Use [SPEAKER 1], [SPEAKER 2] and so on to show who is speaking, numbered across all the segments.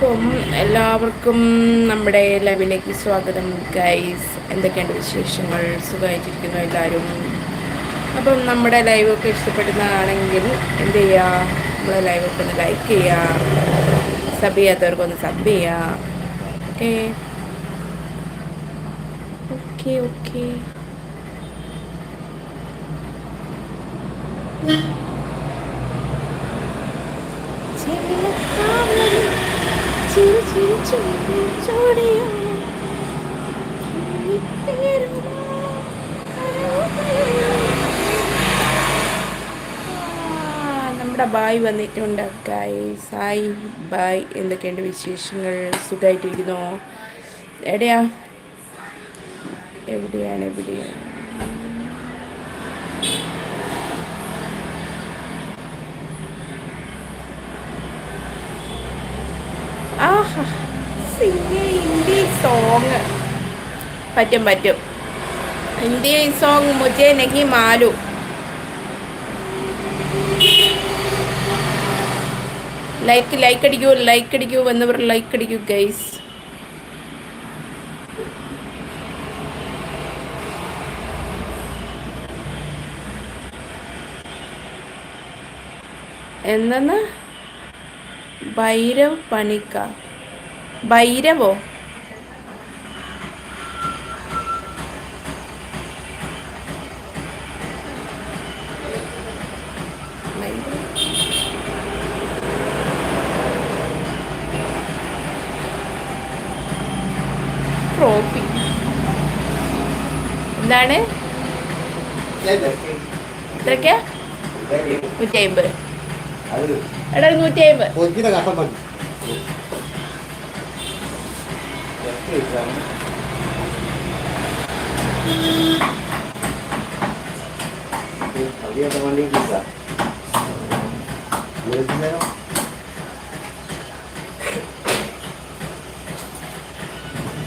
[SPEAKER 1] അപ്പം എല്ലാവർക്കും നമ്മുടെ ലൈവിലേക്ക് സ്വാഗതം ഗൈസ് എന്തൊക്കെയുണ്ട് വിശേഷങ്ങൾ? സുഖമായിട്ടിരിക്കുന്നു എല്ലാവരും. അപ്പം നമ്മുടെ ലൈവൊക്കെ ഇഷ്ടപ്പെടുന്നതാണെങ്കിൽ എന്ത് ചെയ്യുക നമ്മളെ ലൈവൊക്കെ ഒന്ന് ലൈക്ക് ചെയ്യുക സബ് ചെയ്യാത്തവർക്കൊന്ന് സബ് ചെയ്യുക ഓക്കെ ഓക്കെ ഓക്കെ ചിരി ചിരി നമ്മുടെ ബായ് വന്നിട്ടുണ്ട് ഗായ് സായി ബായ്. എന്തൊക്കെയുണ്ട് വിശേഷങ്ങൾ? സുഖമായിട്ടിരിക്കുന്നോ? എവിടെയാ? എവിടെയാണ് എവിടെയാണ് ആഹാ ഹിന്ദി സോങ് പറ്റും പറ്റും. ഹിന്ദി സോങ് മുജേ നഹി മാലു. ലൈക്ക് ലൈക്ക് അടിക്കൂ ലൈക്ക് അടിക്കൂ എന്നവർ ലൈക്ക് അടിക്കൂ ഗൈസ് എന്തെന്ന്? ഭൈരവ് പണിക്ക. ഭൈരവോ? നൂറ്റി അമ്പത് എടാ നൂറ്റി അമ്പത്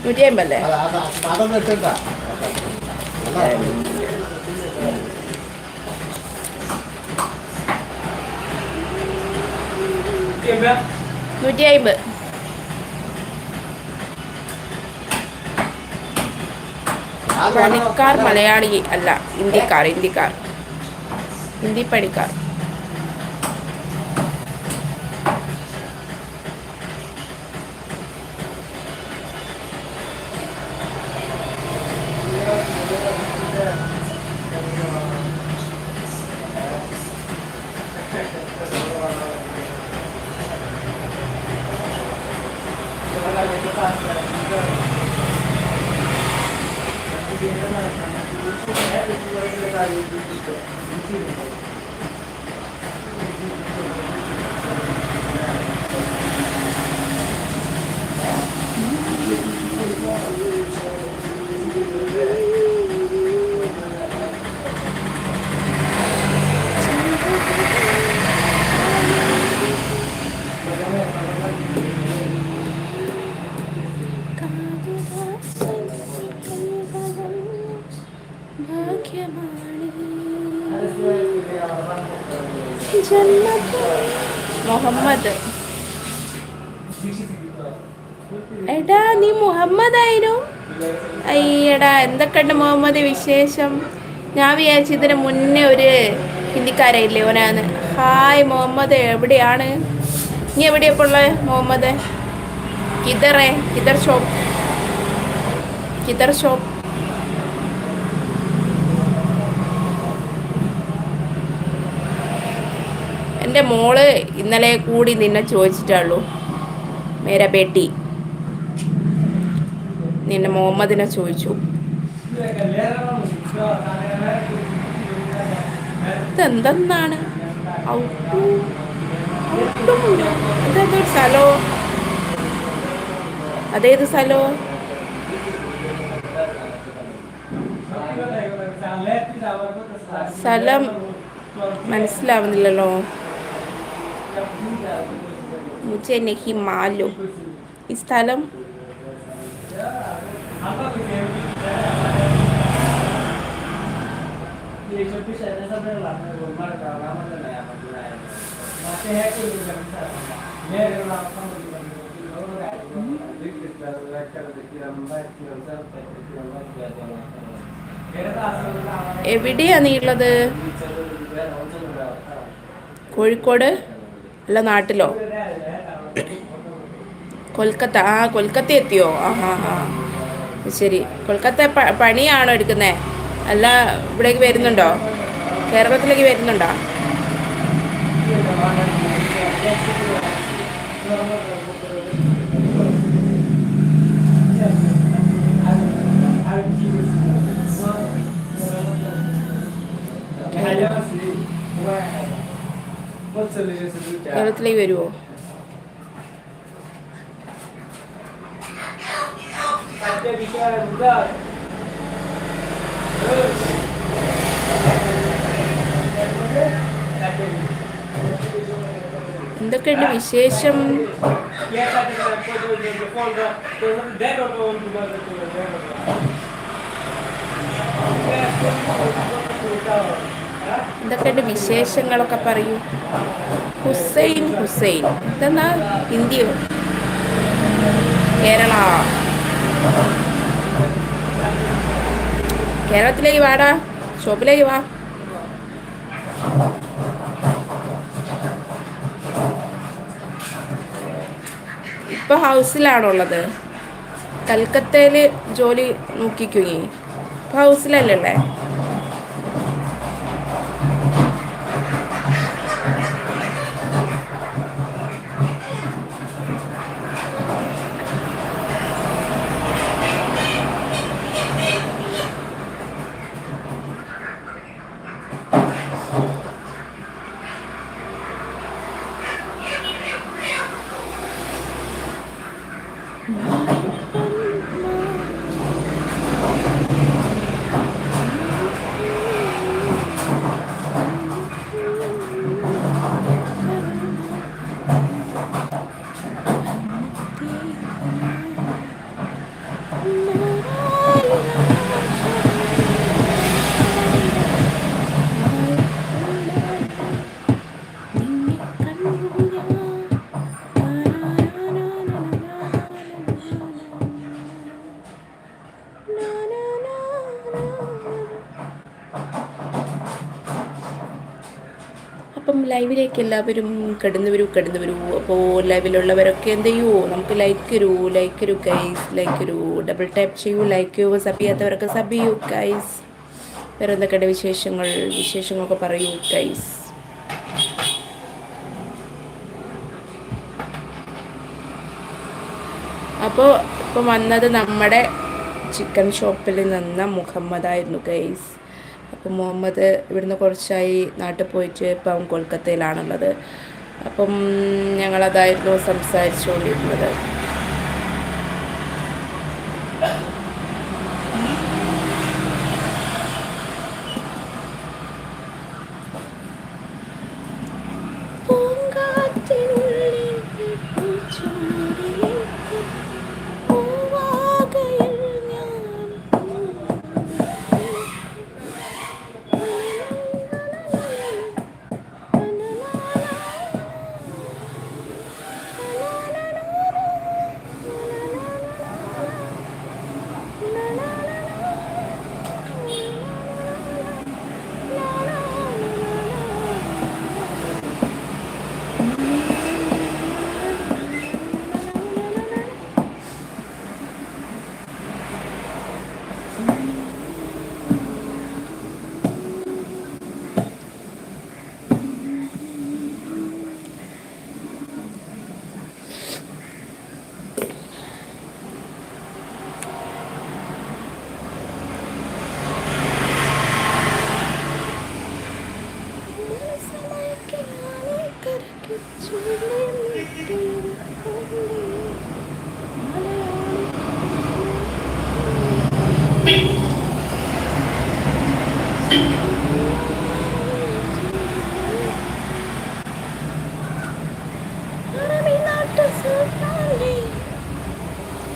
[SPEAKER 1] നൂറ്റി അമ്പല്ലേ
[SPEAKER 2] അതൊന്നും എടുത്തണ്ട
[SPEAKER 1] നൂറ്റി അയിമ്പത് പണിക്കാർ മലയാളി അല്ല ഹിന്ദിക്കാർ ഇന്ത്യക്കാർ. ഹിന്ദി പണിക്കാർ. Thank you. മുഹമ്മദ്. എടാ നീ മുഹമ്മദ് ആയിരുന്നു അയ്യടാ എന്തൊക്കെയുണ്ട് മുഹമ്മദ് വിശേഷം? ഞാൻ വിചാരിച്ചു ഇതിന് മുന്നേ ഒരു ഹിന്ദിക്കാരായില്ലേ ഓനാന്ന്. ഹായ് മുഹമ്മദ് എവിടെയാണ്? നീ എവിടെയൊക്കെ ഉള്ളത് മുഹമ്മദ്? കിതറേ കിതർ ഷോപ്പ്. കിതർ ഷോപ്പ്. എന്റെ മോൾ ഇന്നലെ കൂടി നിന്നെ ചോദിച്ചിട്ടുള്ളൂ. മേര ബേട്ടി. നിന്നെ മുഹമ്മദിനെ ചോദിച്ചു. ഇതെന്തെന്നാണ്? സ്ഥലോ? അതേത് സ്ഥലോ? സ്ഥലം മനസ്സിലാവുന്നില്ലല്ലോ. मुझे नहीं मालूम। സ്ഥലം എവിടെയാണ് നീ ഉള്ളത്? കോഴിക്കോട്? അല്ല നാട്ടിലോ? കൊൽക്കത്ത ആ കൊൽക്കത്ത എത്തിയോ? ആ ഹാ ഹാ ശരി. കൊൽക്കത്ത പണിയാണോ എടുക്കുന്നത് അല്ല ഇവിടേക്ക് വരുന്നുണ്ടോ? കേരളത്തിലേക്ക് വരുന്നുണ്ടോ? കേരളത്തിലേക്ക് വരുമോ എന്തൊക്കെയുണ്ട് വിശേഷം? എന്തൊക്കെയുണ്ട് വിശേഷങ്ങളൊക്കെ പറയൂ. ഹുസൈൻ ഹുസൈൻ. ഇതെന്നാ ഹിന്ദിയോ കേരള. കേരളത്തിലേക്ക് വാടാ. ഷോപ്പിലേക്ക് വാ. ഇപ്പൊ ഹൗസിലാണുള്ളത്. കൽക്കത്തയിൽ ജോലി നോക്കിക്കുങ്ങി ഇപ്പൊ ഹൗസിലല്ലേ ലൈവിലേക്ക് എല്ലാവരും കടന്നു വരൂ കടന്നു വരൂ. അപ്പോൾ ലൈവിലുള്ളവരൊക്കെ എന്ത് ചെയ്യൂ? നമുക്ക് ലൈക്ക് വരൂ ലൈക്ക് വരൂ ഗൈസ് ലൈക്ക് വരൂ ഡബിൾ ടാപ്പ് ചെയ്യൂ ലൈക്ക് ചെയ്യൂ സബ് ചെയ്യാത്തവരൊക്കെ സബ് ചെയ്യൂ ഗൈസ് വേറെ എന്തൊക്കെയുണ്ട് വിശേഷങ്ങൾ? വിശേഷങ്ങളൊക്കെ പറയൂ ഗൈസ് അപ്പോൾ ഇപ്പം വന്നത് നമ്മുടെ ചിക്കൻ ഷോപ്പിൽ നിന്ന മുഹമ്മദായിരുന്നു ഗൈസ് അപ്പം മുഹമ്മദ് ഇവിടുന്ന് കുറച്ചായി നാട്ടിൽ പോയിട്ട് ഇപ്പം കൊൽക്കത്തയിലാണുള്ളത്. അപ്പം ഞങ്ങളതായിരുന്നു സംസാരിച്ചുകൊണ്ടിരുന്നത് പൂങ്കാറ്റിനുള്ളിൽ പൂച്ചൂടിലേക്ക് പൂവാകയിൽ ഞാൻ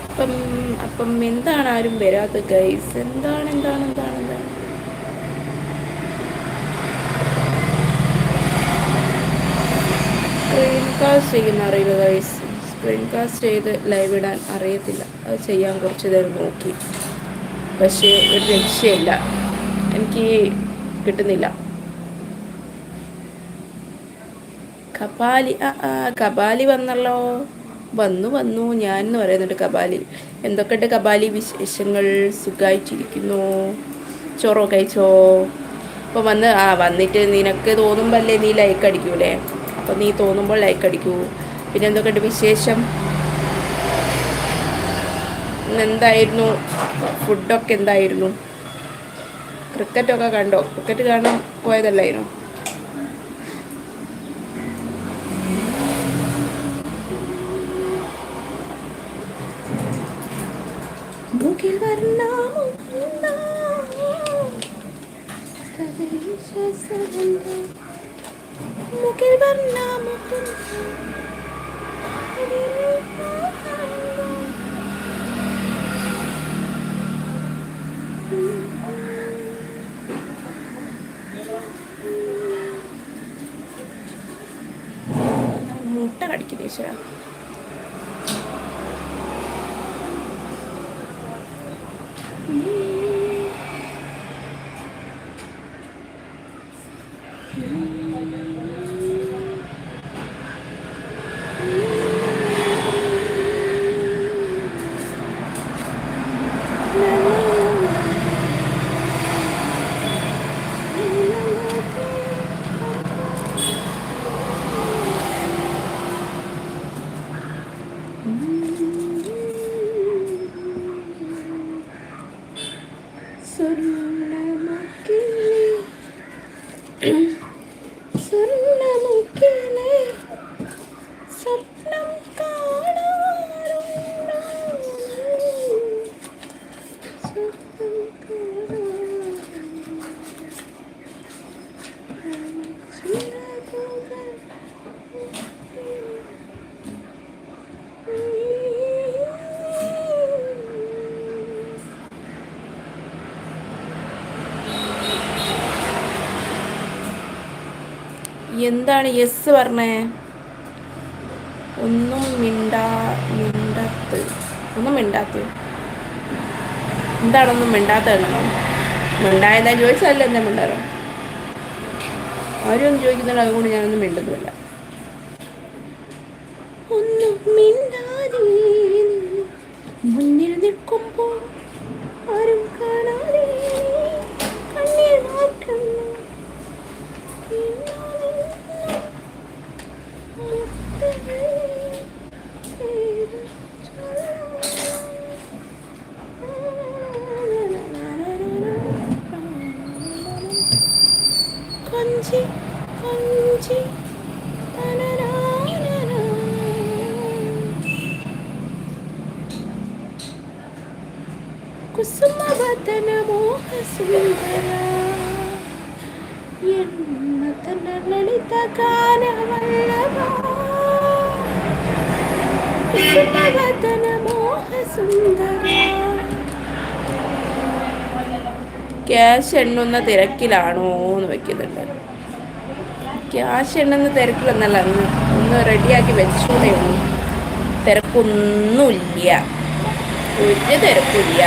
[SPEAKER 1] അപ്പം അപ്പം എന്താണ് ആരും വരാത്ത ഗൈസ് എന്താണ് എന്താണ് എന്താണ് എന്താണ്? സ്ക്രീൻ കാസ്റ്റ് ചെയ്യുന്ന അറിയില്ല ഗൈസ് സ്ക്രീൻ കാസ്റ്റ് ചെയ്ത് ലൈവ് ഇടാൻ അറിയത്തില്ല. അത് ചെയ്യാൻ കുറച്ച് നേരം നോക്കി. പക്ഷേ ഒരു രക്ഷയില്ല. എനിക്ക് കിട്ടുന്നില്ല. കപാലി ആ കപാലി വന്നല്ലോ. വന്നു വന്നു ഞാൻ എന്ന് പറയുന്നുണ്ട് കപാലി എന്തൊക്കെയുണ്ട് കപാലി വിശേഷങ്ങൾ? സുഖമായിട്ടിരിക്കുന്നു ചോറോ കഴിച്ചോ? അപ്പോൾ വന്ന് ആ വന്നിട്ട് നിനക്ക് തോന്നുമ്പോൾ അല്ലേ നീ ലൈക്ക് അടിക്കൂലേ? അപ്പോൾ നീ തോന്നുമ്പോൾ ലൈക്ക് അടിക്കൂ. പിന്നെ എന്തൊക്കെയുണ്ട് വിശേഷം? എന്തായിരുന്നു? ഫുഡൊക്കെ എന്തായിരുന്നു? ക്രിക്കറ്റൊക്കെ കണ്ടോ? ക്രിക്കറ്റ് കാണാൻ പോയതല്ലായിരുന്നു? മുകിൽ വർണമുന്ന മുട്ട കടിക്കുന്ന ഈശ്വര Thank you. എന്താണ് യെസ് പറഞ്ഞേ? ഒന്നും മിണ്ടാ മിണ്ടാത്ത് ഒന്നും മിണ്ടാത്ത എന്താണൊന്നും മിണ്ടാത്തതെന്നോ മിണ്ടായെന്നാ ചോദിച്ചതല്ല എന്താ മിണ്ടാറോ ആരും ഒന്നും ചോദിക്കുന്നുണ്ട് അതുകൊണ്ട് ഞാനൊന്നും മിണ്ടുന്നുമില്ല ഒന്നും മിണ്ടാതെ മുന്നിൽ നിൽക്കുമ്പോൾ ആരും കാണാതെ ക്യാഷ് എണ്ണുന്ന തിരക്കിലാണോ എന്ന് വെക്കുന്നുണ്ട്. ക്യാഷ് എണ്ണുന്ന തിരക്കിലൊന്നല്ല അന്ന് ഒന്ന് റെഡിയാക്കി വെച്ചൂടെ ഉള്ളു. തിരക്കൊന്നുമില്ല. ഒരു തിരക്കില്ല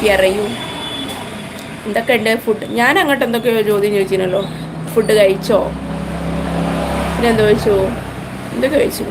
[SPEAKER 1] പിറയും എന്തൊക്കെ ഉണ്ട് ഫുഡ് ഞാൻ അങ്ങോട്ട് എന്തൊക്കെയോ ചോദ്യം ചോദിച്ചിരുന്നല്ലോ. ഫുഡ് കഴിച്ചോ? പിന്നെ എന്താ ചോദിച്ചു. എന്തൊക്കെ കഴിച്ചു?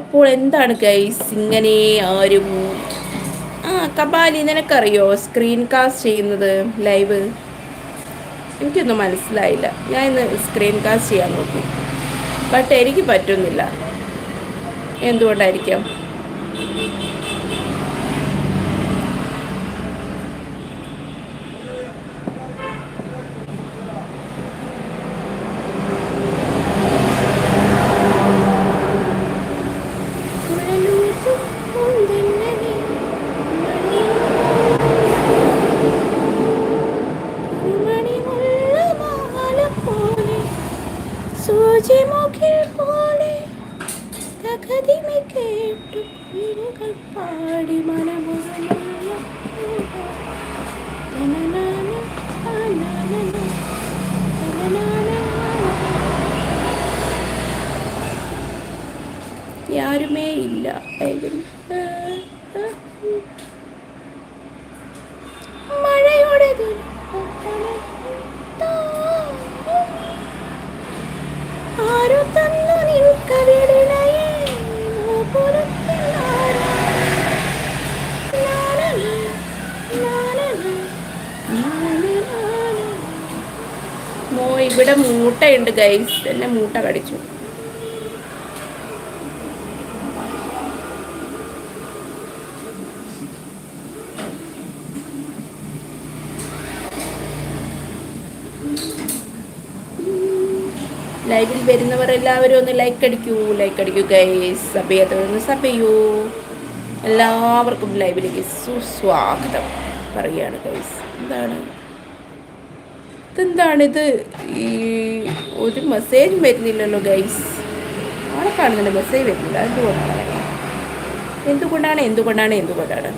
[SPEAKER 1] അപ്പോൾ എന്താണ് ഗൈസ് ഇങ്ങനെ ആരും ആ കപാലി നിനക്കറിയോ സ്ക്രീൻ കാസ്റ്റ് ചെയ്യുന്നത് ലൈവ് എനിക്കൊന്നും മനസ്സിലായില്ല. ഞാൻ ഇന്ന് സ്ക്രീൻ കാസ്റ്റ് ചെയ്യാൻ നോക്കി. ബട്ട് എനിക്ക് പറ്റുന്നില്ല. എന്തുകൊണ്ടായിരിക്കാം? പൂജമുഖിൽ പോലെ തകതിമി കേട്ടു പാടി യാരുമേ ഇല്ല നനനാന, ഇവിടെ മൂട്ടയുണ്ട് ഗൈസ് എന്നെ മൂട്ട കടിച്ചു. ലൈവിൽ വരുന്നവർ എല്ലാവരും ഒന്ന് ലൈക്ക് അടിക്കൂ ലൈക്ക് അടിക്കൂ ഗൈസ് ചെയ്യാത്തവരൊന്ന് സബ് ചെയ്യൂ. എല്ലാവർക്കും ലൈവിലേക്ക് സുസ്വാഗതം പറയുകയാണ് ഗൈസ് എന്താണ്? ഇതെന്താണിത്? ഈ ഒരു മെസ്സേജ് വരുന്നില്ലല്ലോ ഗൈസ് ആളെ കാണുന്നുണ്ട് മെസ്സേജ് വരുന്നില്ല. എന്തുകൊണ്ടാണ്? എന്തുകൊണ്ടാണ്? എന്തുകൊണ്ടാണ്? എന്തുകൊണ്ടാണ്?